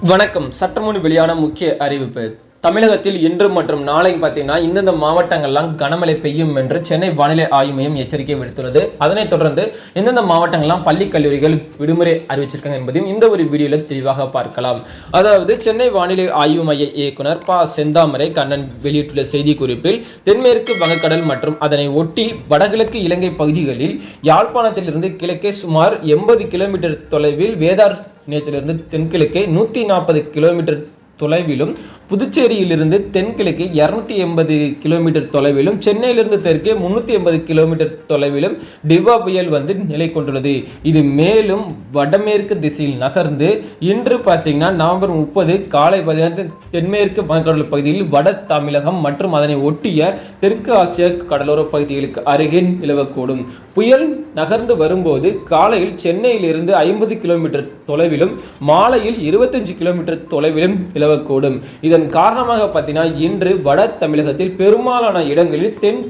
வணக்கம். சட்டமுன் வெளியான முக்கிய அறிவிப்பு. தமிழகத்தில் இன்று மற்றும் நாளை பார்த்தீங்கன்னா இந்தந்த மாவட்டங்கள்லாம் கனமழை பெய்யும் என்று சென்னை வானிலை ஆய்வு மையம் எச்சரிக்கை விடுத்துள்ளது. அதனைத் தொடர்ந்து எந்தெந்த மாவட்டங்கள்லாம் பள்ளி கல்லூரிகள் விடுமுறை அறிவிச்சிருக்காங்க என்பதையும் இந்த ஒரு வீடியோவில் தெளிவாக பார்க்கலாம். அதாவது சென்னை வானிலை ஆய்வு மைய இயக்குனர் ப. செந்தாமரை கண்ணன் வெளியிட்டுள்ள செய்திக்குறிப்பில் தென்மேற்கு வங்கக்கடல் மற்றும் அதனை ஒட்டி வடகிழக்கு இலங்கை பகுதிகளில் யாழ்ப்பாணத்திலிருந்து கிழக்கே சுமார் எண்பது கிலோமீட்டர் தொலைவில் வேதார் நிலையத்திலிருந்து தென்கிழக்கே நூற்றி நாற்பது கிலோமீட்டர் தொலைவிலும் புதுச்சேரியிலிருந்து தென்கிழக்கு இருநூத்தி எண்பது கிலோமீட்டர் தொலைவிலும் சென்னையிலிருந்து தெற்கே முன்னூற்றி எண்பது கிலோமீட்டர் தொலைவிலும் டிவா புயல் வந்து நிலை கொண்டுள்ளது. இது மேலும் வடமேற்கு திசையில் நகர்ந்து இன்று பார்த்தீங்கன்னா நவம்பர் முப்பது காலை பதினெட்டு தென்மேற்கு வங்கக்கடல் பகுதியில் வட தமிழகம் மற்றும் அதனை ஒட்டிய தெற்கு ஆசிய கடலோர பகுதிகளுக்கு அருகே நிலவக்கூடும். புயல் நகர்ந்து வரும்போது காலையில் சென்னையிலிருந்து ஐம்பது கிலோமீட்டர் தொலைவிலும் மாலையில் இருபத்தஞ்சு கிலோமீட்டர் தொலைவிலும் நிலவக்கூடும். இதன் காரணமாக பார்த்தீங்கன்னா இன்று வட தமிழகத்தில் பெரும்பாலான இடங்களில் தென்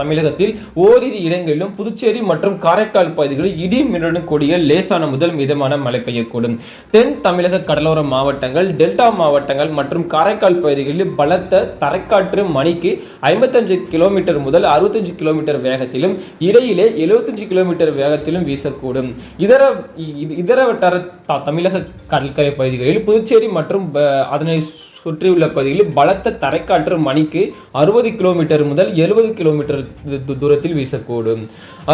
தமிழகத்தில் ஓரிரு இடங்களிலும் புதுச்சேரி மற்றும் காரைக்கால் பகுதிகளில் இடி மின்னலுடன் கூடிய லேசான முதல் மிதமான மழை பெய்யக்கூடும். தென் தமிழக கடலோர மாவட்டங்கள் டெல்டா மாவட்டங்கள் மற்றும் காரைக்கால் பகுதிகளில் பலத்த தரைக்காற்று மணிக்கு ஐம்பத்தஞ்சு கிலோமீட்டர் முதல் அறுபத்தஞ்சு கிலோமீட்டர் வேகத்திலும் இடையிலே எழுபத்தஞ்சு கிலோமீட்டர் வேகத்திலும் வீசக்கூடும். இதர இதர வட்டார தமிழக கடற்கரை பகுதிகளில் புதுச்சேரி மற்றும் அதன் அதனை சுற்றியுள்ள பகுதிகளில் பலத்த தரைக்காற்று மணிக்கு அறுபது கிலோமீட்டர் முதல் எழுபது கிலோமீட்டர் தூரத்தில் வீசக்கூடும்.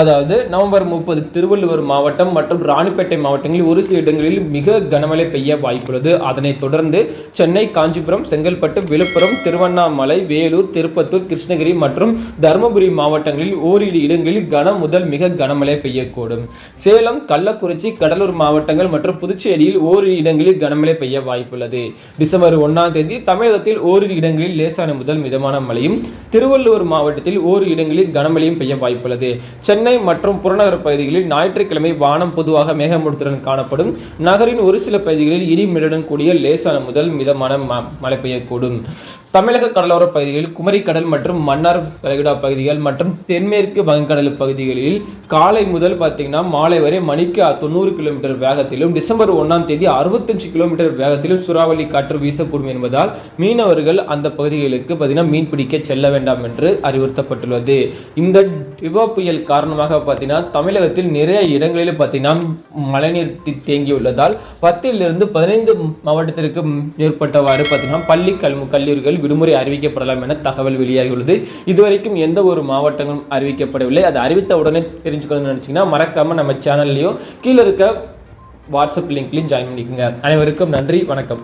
அதாவது நவம்பர் முப்பது திருவள்ளுவர் மாவட்டம் மற்றும் ராணிப்பேட்டை மாவட்டங்களில் ஒரு சில இடங்களில் மிக கனமழை பெய்ய வாய்ப்புள்ளது. அதனைத் தொடர்ந்து சென்னை காஞ்சிபுரம் செங்கல்பட்டு விழுப்புரம் திருவண்ணாமலை வேலூர் திருப்பத்தூர் கிருஷ்ணகிரி மற்றும் தருமபுரி மாவட்டங்களில் ஓரிரு இடங்களில் கனம் முதல் மிக கனமழை பெய்யக்கூடும். சேலம் கள்ளக்குறிச்சி கடலூர் மாவட்டங்கள் மற்றும் புதுச்சேரியில் ஓரிரு இடங்களில் கனமழை பெய்ய வாய்ப்புள்ளது. டிசம்பர் ஒன்றாம் தேதி தமிழகத்தில் ஓரிரு இடங்களில் லேசான முதல் மிதமான மழையும் திருவள்ளூர் மாவட்டத்தில் ஓரிரு இடங்களில் கனமழையும் பெய்ய வாய்ப்புள்ளது. சென்னை மற்றும் புறநகர் பகுதிகளில் ஞாயிற்றுக்கிழமை வானம் பொதுவாக மேகமூட்டத்துடன் காணப்படும். நகரின் ஒரு சில பகுதிகளில் இடி கூடிய லேசான முதல் மிதமான மழை பெய்யக்கூடும். தமிழக கடலோர பகுதிகளில் குமரிக்கடல் மற்றும் மன்னார் வளைகுடா பகுதிகள் மற்றும் தென்மேற்கு வங்கக்கடல் பகுதிகளில் காலை முதல் பார்த்தீங்கன்னா மாலை வரை மணிக்கு தொண்ணூறு கிலோமீட்டர் வேகத்திலும் டிசம்பர் ஒன்றாம் தேதி அறுபத்தஞ்சு கிலோமீட்டர் வேகத்திலும் சூறாவளி காற்று வீசக்கூடும் என்பது என்பதால் மீனவர்கள் அந்த பகுதிகளுக்கு பார்த்தீங்கன்னா மீன் பிடிக்க செல்ல வேண்டாம் என்று அறிவுறுத்தப்பட்டுள்ளது. இந்த டிவா புயல் காரணமாக பார்த்தீங்கன்னா தமிழகத்தில் நிறைய இடங்களில் பார்த்தீங்கன்னா மழைநீர் தேங்கியுள்ளதால் பத்திலிருந்து பதினைந்து மாவட்டத்திற்கு மேற்பட்டவாறு பார்த்தீங்கன்னா பள்ளி கல் கல்லூரிகள் விடுமுறை அறிவிக்கப்படலாம் என தகவல் வெளியாகியுள்ளது. இதுவரைக்கும் எந்த ஒரு மாவட்டங்களும் அறிவிக்கப்படவில்லை. அது அறிவித்த உடனே தெரிஞ்சுக்கணும்னு நினச்சிங்கன்னா மறக்காமல் நம்ம சேனல்லையும் கீழே இருக்க வாட்ஸ்அப் லிங்க்லையும் ஜாயின் பண்ணிக்கோங்க. அனைவருக்கும் நன்றி வணக்கம்.